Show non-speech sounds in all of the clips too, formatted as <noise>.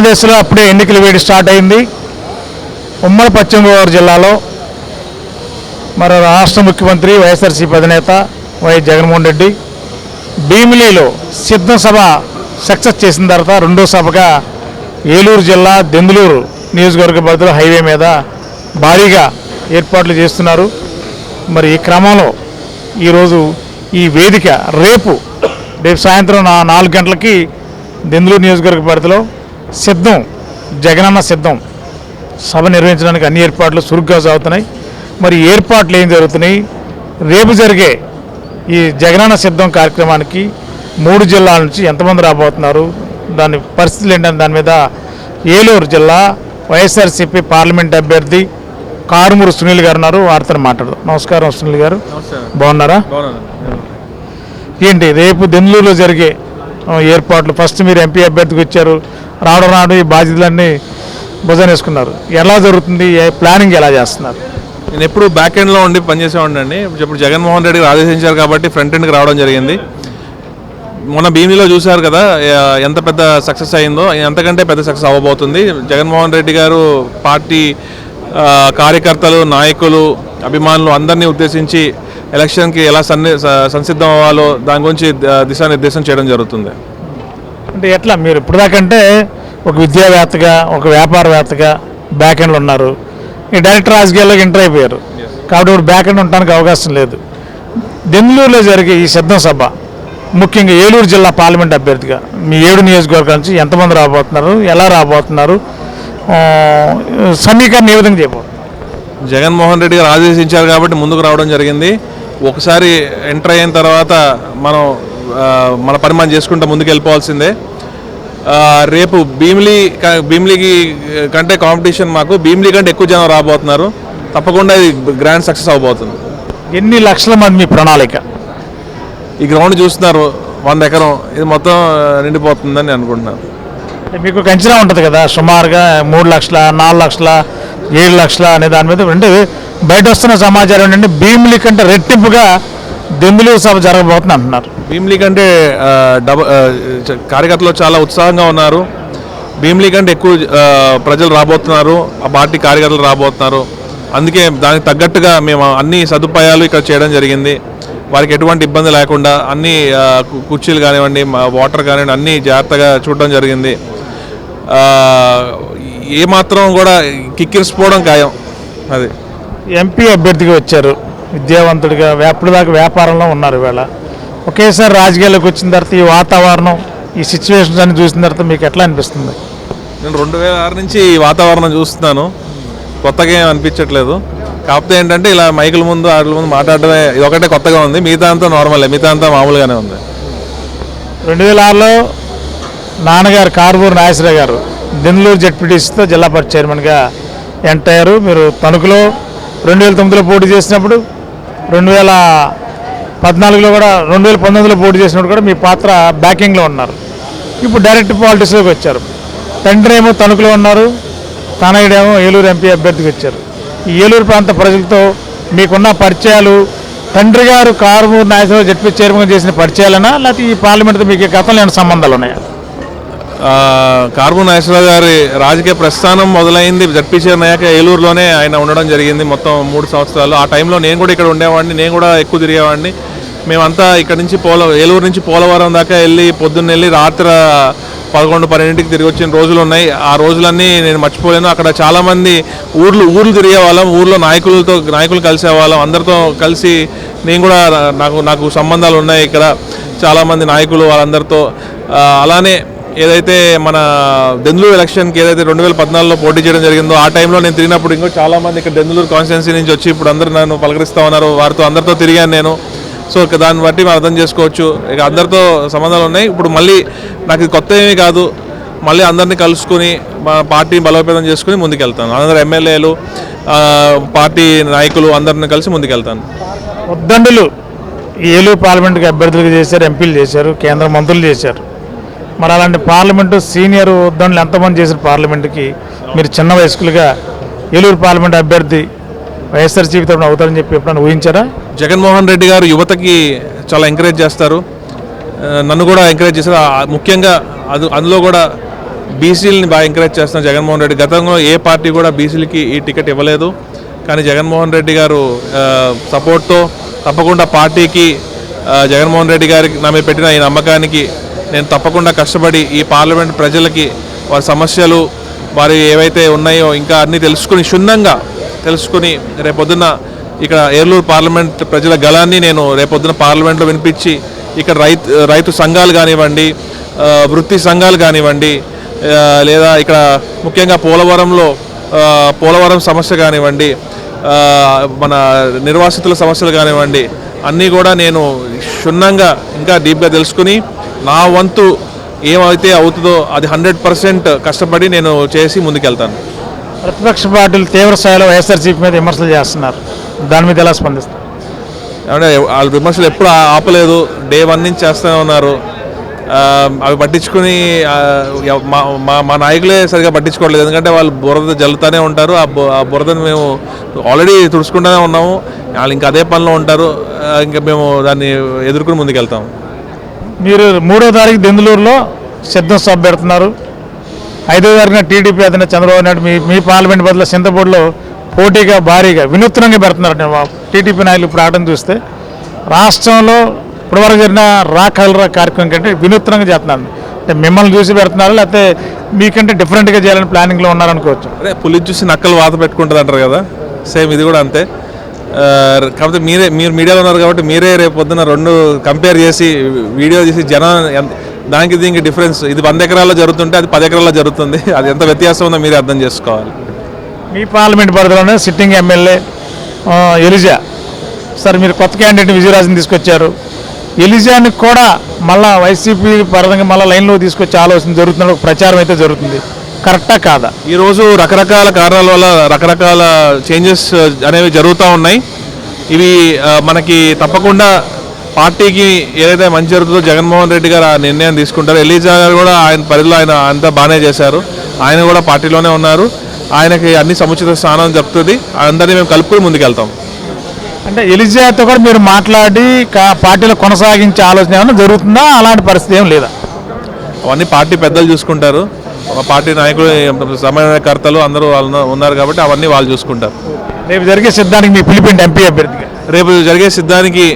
ఆంధ్రప్రదేశ్లో అప్పుడే ఎన్నికల వేడి స్టార్ట్ అయింది. ఉమ్మడి పశ్చిమ గోదావరి జిల్లాలో మరి రాష్ట్ర ముఖ్యమంత్రి వైఎస్ఆర్సీపీ అధినేత వైఎస్ జగన్మోహన్ రెడ్డి భీమిలీలో సిద్ధం సభ సక్సెస్ చేసిన తర్వాత రెండో సభగా ఏలూరు జిల్లా దెందులూరు నియోజకవర్గ పరిధిలో హైవే మీద భారీగా ఏర్పాట్లు చేస్తున్నారు. మరి ఈ క్రమంలో ఈరోజు ఈ వేదిక రేపు రేపు సాయంత్రం నా నాలుగు గంటలకి దెందులూరు నియోజకవర్గ పరిధిలో సిద్ధం జగనన్న సిద్ధం. సభ నిర్వహించడానికి అన్ని ఏర్పాట్లు చురుగ్గా సాగుతున్నాయి. మరి ఏర్పాట్లు ఏం జరుగుతున్నాయి? రేపు జరిగే ఈ జగనన్న సిద్ధం కార్యక్రమానికి మూడు జిల్లాల నుంచి ఎంతమంది రాబోతున్నారు? దాని పరిస్థితులు ఏంటంటే దాని మీద ఏలూరు జిల్లా వైఎస్ఆర్సీపీ పార్లమెంట్ అభ్యర్థి కారుమూరు సునీల్ గారు ఉన్నారు. వారితో మాట్లాడదాం. నమస్కారం సునీల్ గారు. బాగున్నారా? ఏంటి రేపు దెందులూరులో జరిగే ఏర్పాట్లు ఫస్ట్ మీరు ఎంపీ అభ్యర్థికి వచ్చారు. రావడం రావడం ఈ బాధ్యతలన్నీ భుజాన వేసుకున్నారు ఎలా జరుగుతుంది ఏ- ప్లానింగ్ ఎలా చేస్తున్నారు? నేను ఎప్పుడు బ్యాక్ ఎండ్లో ఉండి పనిచేసేవాడిని ఇప్పుడు జగన్మోహన్ రెడ్డి గారు ఆదేశించారు కాబట్టి ఫ్రంట్ ఎండ్కి రావడం జరిగింది. మొన్న భీమిలో చూశారు కదా ఎంత పెద్ద సక్సెస్ అయిందో ఎంతకంటే పెద్ద సక్సెస్ అవ్వబోతుంది. జగన్మోహన్ రెడ్డి గారు పార్టీ కార్యకర్తలు నాయకులు అభిమానులు అందరినీ ఉద్దేశించి ఎలక్షన్కి ఎలా సన్ని సంసిద్ధం అవ్వాలో దాని గురించి దిశానిర్దేశం చేయడం జరుగుతుంది. అంటే ఎట్లా? మీరు ఇప్పుడు దాకంటే ఒక విద్యావేత్తగా ఒక వ్యాపారవేత్తగా బ్యాక్ ఎండ్లో ఉన్నారు. ఈ డైరెక్ట్ రాజకీయాల్లోకి ఎంటర్ అయిపోయారు. కాబట్టి ఇప్పుడు బ్యాక్ ఎండ్ ఉండడానికి అవకాశం లేదు. దెందులూరులో జరిగే ఈ సిద్ధం సభ ముఖ్యంగా ఏలూరు జిల్లా పార్లమెంట్ అభ్యర్థిగా మీ ఏడు నియోజకవర్గాల నుంచి ఎంతమంది రాబోతున్నారు ఎలా రాబోతున్నారు సమీకరణ ఏ విధంగా చేయబోతున్నారు జగన్మోహన్ రెడ్డి గారు ఆదేశించారు కాబట్టి ముందుకు రావడం జరిగింది. ఒకసారి ఎంటర్ అయిన తర్వాత మనం మన పని మనం చేసుకుంటూ ముందుకు వెళ్ళిపోవాల్సిందే రేపు భీమిలి భీమిలికి కంటే కాంపిటీషన్ మాకు. భీమిలి కంటే ఎక్కువ జనం రాబోతున్నారు. తప్పకుండా ఇది గ్రాండ్ సక్సెస్ అవబోతుంది. ఎన్ని లక్షల మంది మీ ప్రణాళిక? ఈ గ్రౌండ్ చూస్తున్నారు. వంద ఎకరం. ఇది మొత్తం నిండిపోతుందని నేను అనుకుంటున్నాను మీకు ఒక అంచనా ఉంటుంది కదా సుమారుగా మూడు లక్షల నాలుగు లక్షల ఏడు లక్షల అనే దాని మీద అంటే బయట వస్తున్న సమాచారం ఏంటంటే భీమిలి కంటే రెట్టింపుగా దెందులూరు సభ జరగబోతుంది అంటున్నారు. భీమిలి కంటే డబ కార్యకర్తలు చాలా ఉత్సాహంగా ఉన్నారు. భీమిలి కంటే ఎక్కువ ప్రజలు రాబోతున్నారు. ఆ పార్టీ కార్యకర్తలు రాబోతున్నారు. అందుకే దానికి తగ్గట్టుగా మేము అన్ని సదుపాయాలు ఇక్కడ చేయడం జరిగింది. వారికి ఎటువంటి ఇబ్బంది లేకుండా అన్ని కుర్చీలు కానివ్వండి మా వాటర్ కానివ్వండి అన్నీ జాగ్రత్తగా చూడడం జరిగింది. ఏమాత్రం కూడా కిక్కిరిసిపోవడం ఖాయం. అది. ఎంపీ అభ్యర్థిగా వచ్చారు. విద్యావంతుడిగా ఇప్పుడు దాకా వ్యాపారంలో ఉన్నారు ఇవాళ. ఒకేసారి రాజకీయాల్లోకి వచ్చిన తర్వాత ఈ వాతావరణం ఈ సిచ్యువేషన్స్ అన్ని చూసిన తర్వాత మీకు ఎట్లా అనిపిస్తుంది? నేను రెండు వేల ఆరు నుంచి ఈ వాతావరణం చూస్తున్నాను. కొత్తగా ఏం అనిపించట్లేదు. కాకపోతే ఏంటంటే ఇలా మైకుల ముందు వాటి ముందు మాట్లాడడమే ఇది ఒకటే కొత్తగా ఉంది. మిగతా అంతా నార్మలే మిగతా అంతా మామూలుగానే ఉంది. రెండు వేల ఆరులో నాన్నగారు కారుబూరు నాగేశ్వరరావు గారు దెందులూరు జడ్పీటీసీతో జిల్లా పరిషత్ చైర్మన్గా ఎంటర్ మీరు తణుకులో రెండు వేల తొమ్మిదిలో పోటీ చేసినప్పుడు రెండు వేల పద్నాలుగులో కూడా రెండు వేల పంతొమ్మిదిలో పోటీ చేసినప్పుడు కూడా మీ పాత్ర బ్యాకింగ్లో ఉన్నారు. ఇప్పుడు డైరెక్ట్ పాలిటిక్స్లోకి వచ్చారు. తండ్రి ఏమో తణుకులో ఉన్నారు తనయుడేమో ఏలూరు ఎంపీ అభ్యర్థికి వచ్చారు. ఈ ఏలూరు ప్రాంత ప్రజలతో మీకున్న పరిచయాలు తండ్రి గారు కారుమూరు నాయకులు జడ్పీ చైర్మన్ చేసిన పరిచయాలనా లేకపోతే ఈ పార్లమెంట్తో మీకు గతంలో ఏమైనా సంబంధాలు ఉన్నాయా? ఆ, కార్బన్ నాగేశ్వరరావు గారి రాజకీయ ప్రస్థానం మొదలైంది. జడ్పీ చైర్మన్ అయ్యాక ఏలూరులోనే ఆయన ఉండడం జరిగింది మొత్తం మూడు సంవత్సరాలు. ఆ టైంలో నేను కూడా ఇక్కడ ఉండేవాడిని నేను కూడా ఎక్కువ తిరిగేవాడిని. మేమంతా ఇక్కడ నుంచి పోల ఏలూరు నుంచి పోలవరం దాకా వెళ్ళి పొద్దున్న వెళ్ళి రాత్రి పదకొండు పన్నెండింటికి తిరిగి వచ్చిన రోజులు ఉన్నాయి. ఆ రోజులన్నీ నేను మర్చిపోలేను. అక్కడ చాలామంది ఊర్లు ఊర్లు తిరిగే వాళ్ళం ఊర్లో నాయకులతో నాయకులు కలిసే వాళ్ళం అందరితో కలిసి నేను కూడా నాకు నాకు సంబంధాలు ఉన్నాయి ఇక్కడ. చాలామంది నాయకులు వాళ్ళందరితో. అలానే ఏదైతే మన దెందులూరు ఎలక్షన్కి ఏదైతే రెండు వేల పద్నాలుగులో పోటీ చేయడం జరిగిందో ఆ టైంలో నేను తిరిగినప్పుడు ఇంకో చాలామంది ఇక్కడ దెందులూరు కాన్స్టిట్యున్సీ నుంచి వచ్చి ఇప్పుడు అందరూ నన్ను పలకరిస్తూ ఉన్నారు. వారితో అందరితో తిరిగాను నేను. సో దాన్ని బట్టి మనం అర్థం చేసుకోవచ్చు. ఇక అందరితో సంబంధాలు ఉన్నాయి. ఇప్పుడు మళ్ళీ నాకు ఇది కొత్త ఏమీ కాదు. మళ్ళీ అందరినీ కలుసుకుని మా పార్టీని బలోపేతం చేసుకుని ముందుకెళ్తాను. అందరు ఎమ్మెల్యేలు పార్టీ నాయకులు అందరిని కలిసి ముందుకెళ్తాను. ఉద్దండులు ఏలూరు పార్లమెంట్కి అభ్యర్థులుగా చేశారు ఎంపీలు చేశారు కేంద్ర మంత్రులు చేశారు. మరి అలాంటి పార్లమెంటు సీనియర్ ఉద్దండులు ఎంతమంది చేసిన పార్లమెంట్కి? మీరు చిన్న వయస్కులుగా ఏలూరు పార్లమెంట్ అభ్యర్థి వైఎస్ఆర్సీపీ తరఫున అవుతారని చెప్పి ఎప్పుడైనా ఊహించారా? జగన్మోహన్ రెడ్డి గారు యువతకి చాలా ఎంకరేజ్ చేస్తారు. నన్ను కూడా ఎంకరేజ్ చేశారు. ముఖ్యంగా అది అందులో కూడా బీసీలని బాగా ఎంకరేజ్ చేస్తున్నారు జగన్మోహన్ రెడ్డి. గతంలో ఏ పార్టీ కూడా బీసీలకి ఈ టికెట్ ఇవ్వలేదు. కానీ జగన్మోహన్ రెడ్డి గారు సపోర్ట్తో తప్పకుండా పార్టీకి జగన్మోహన్ రెడ్డి గారికి నా మీద పెట్టిన ఈ నమ్మకానికి నేను తప్పకుండా కష్టపడి ఈ పార్లమెంట్ ప్రజలకి వారి సమస్యలు వారి ఏవైతే ఉన్నాయో ఇంకా అన్నీ తెలుసుకుని క్షుణ్ణంగా తెలుసుకుని రేపొద్దున ఇక్కడ ఏలూరు పార్లమెంట్ ప్రజల గళాన్ని నేను రేపొద్దున పార్లమెంట్లో వినిపించి ఇక్కడ రైతు రైతు సంఘాలు కానివ్వండి వృత్తి సంఘాలు కానివ్వండి లేదా ఇక్కడ ముఖ్యంగా పోలవరంలో పోలవరం సమస్య కానివ్వండి మన నిర్వాసితుల సమస్యలు కానివ్వండి అన్నీ కూడా నేను క్షుణ్ణంగా ఇంకా డీప్గా తెలుసుకుని నా వంతు ఏమైతే అవుతుందో అది హండ్రెడ్ పర్సెంట్ కష్టపడి నేను చేసి ముందుకెళ్తాను. ప్రతిపక్ష పార్టీలు తీవ్ర స్థాయిలో వైఎస్ఆర్సీపీ మీద విమర్శలు చేస్తున్నారు. దాని మీద ఎలా స్పందిస్తారు? ఏమంటే వాళ్ళ విమర్శలు ఎప్పుడు ఆపలేదు. డే వన్ నుంచి చేస్తూనే ఉన్నారు. అవి పట్టించుకుని మా మా నాయకులే సరిగా పట్టించుకోవట్లేదు. ఎందుకంటే వాళ్ళు బురద జల్లుతూనే ఉంటారు. ఆ బురదను మేము ఆల్రెడీ తుడుచుకుంటూనే ఉన్నాము. వాళ్ళు ఇంకా అదే పనిలో ఉంటారు. ఇంకా మేము దాన్ని ఎదుర్కొని ముందుకెళ్తాము. మీరు మూడో తారీఖు దెందులూరులో సిద్ధం సభ పెడుతున్నారు. ఐదో తారీఖున టీడీపీ అధిన చంద్రబాబు నాయుడు మీ మీ పార్లమెంట్ బదులు సింతపూడిలో పోటీగా భారీగా వినూత్నంగా పెడుతున్నారు. టీడీపీ నాయకులు ఇప్పుడు ఆటం చూస్తే రాష్ట్రంలో ఇప్పటివరకు జరిగిన రా కలరా కార్యక్రమం కంటే వినూత్నంగా చేస్తున్నారు. అంటే మిమ్మల్ని చూసి పెడుతున్నారు లేకపోతే మీకంటే డిఫరెంట్గా చేయాలని ప్లానింగ్లో ఉన్నారనుకోవచ్చు. అదే పులి చూసి నక్కలు వాత పెట్టుకుంటుంది అంటారు కదా. సేమ్ ఇది కూడా అంతే. కాకపోతే మీరే మీరు మీడియాలో ఉన్నారు కాబట్టి మీరే రేపు పొద్దున్న రెండు కంపేర్ చేసి వీడియో చేసి జనం దానికి దీనికి డిఫరెన్స్ ఇది వంద ఎకరాల్లో జరుగుతుంటే అది పది ఎకరాల్లో జరుగుతుంది. <laughs> అది ఎంత వ్యత్యాసం ఉందో మీరే అర్థం చేసుకోవాలి. మీ పార్లమెంట్ పరిధిలోనే సిట్టింగ్ ఎమ్మెల్యే ఎలిజా. సార్ మీరు కొత్త క్యాండిడేట్ విజయరాజుని తీసుకొచ్చారు. ఎలిజాని కూడా మళ్ళీ వైసీపీ పరంగా మళ్ళీ లైన్లో తీసుకొచ్చే ఆలోచన జరుగుతున్న ప్రచారం అయితే జరుగుతుంది. కరెక్టా కాదా? ఈరోజు రకరకాల కారణాల వల్ల రకరకాల చేంజెస్ అనేవి జరుగుతూ ఉన్నాయి. ఇవి మనకి తప్పకుండా పార్టీకి ఏదైతే మంచి జరుగుతుందో జగన్మోహన్ రెడ్డి గారు ఆ నిర్ణయం తీసుకుంటారు. ఎలీజా గారు కూడా ఆయన పరిధిలో ఆయన అంతా బాగానే చేశారు. ఆయన కూడా పార్టీలోనే ఉన్నారు. ఆయనకి అన్ని సముచిత స్థానం చెప్తుంది అందరినీ మేము కలుపుకొని ముందుకెళ్తాం. అంటే ఎలిజాతో కూడా మీరు మాట్లాడి కా- పార్టీలో కొనసాగించే ఆలోచన ఏమైనా జరుగుతుందా? అలాంటి పరిస్థితి ఏం లేదా? అవన్నీ పార్టీ పెద్దలు చూసుకుంటారు. పార్టీ నాయకులు సమన్వయకర్తలు అందరూ వాళ్ళు ఉన్నారు కాబట్టి అవన్నీ వాళ్ళు చూసుకుంటారు. రేపు జరిగే సిద్ధానికి మీ పిలిపిండి ఎంపీ అభ్యర్థిగా. రేపు జరిగే సిద్ధానికి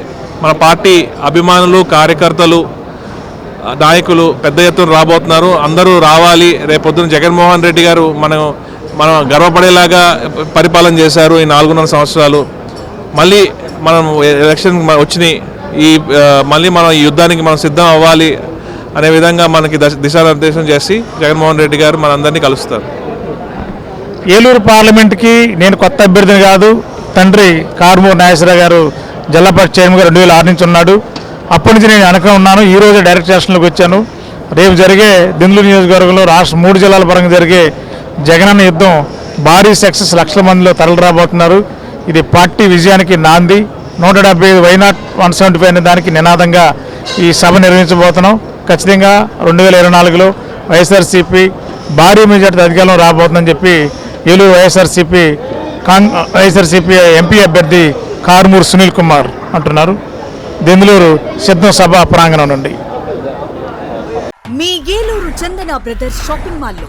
మన పార్టీ అభిమానులు కార్యకర్తలు నాయకులు పెద్ద ఎత్తున రాబోతున్నారు. అందరూ రావాలి. రేపొద్దున జగన్మోహన్ రెడ్డి గారు మనం మనం గర్వపడేలాగా పరిపాలన చేశారు ఈ నాలుగున్నర సంవత్సరాలు. మళ్ళీ మనం ఎలక్షన్ వచ్చినాయి. ఈ మళ్ళీ మనం ఈ యుద్ధానికి మనం సిద్ధం అవ్వాలి. అనే విధంగా మనకి దశ దిశానిర్దేశం చేసి జగన్మోహన్ రెడ్డి గారు మనందరినీ కలుస్తారు. ఏలూరు పార్లమెంట్కి నేను కొత్త అభ్యర్థిని కాదు తండ్రి కారుమూరు నాగేశ్వరరావు గారు జిల్లా పరిషత్ చైర్మన్గా రెండు వేల ఆరు నుంచి ఉన్నాడు. అప్పటి నుంచి నేను వెనక ఉన్నాను ఈరోజు డైరెక్ట్ స్టేషన్లోకి వచ్చాను. రేపు జరిగే దిందులు నియోజకవర్గంలో రాష్ట్ర మూడు జిల్లాల పరంగా జరిగే జగనన్న యుద్ధం భారీ సక్సెస్ లక్షల మందిలో తరలి రాబోతున్నారు ఇది పార్టీ విజయానికి నాంది. నూట డెబ్బై ఐదు వైనాట్ వన్ సెవెంటీ ఫైవ్ అనే దానికి నినాదంగా ఈ సభ నిర్వహించబోతున్నాం. ఖచ్చితంగా రెండు వేల ఇరవై నాలుగులో వైఎస్ఆర్సీపీ భారీ మెజార్టీ అధికారంలో రాబోతుందని చెప్పి ఏలూరు వైఎస్ఆర్సీపీ కాంగ్ వైఎస్ఆర్సీపీ ఎంపీ అభ్యర్థి కారుమూరు సునీల్ కుమార్ అంటున్నారు. దెందులూరు సిద్ధం సభ ప్రాంగణం నుండి. మీ ఏలూరు చందన బ్రదర్స్ షాపింగ్ మాల్లో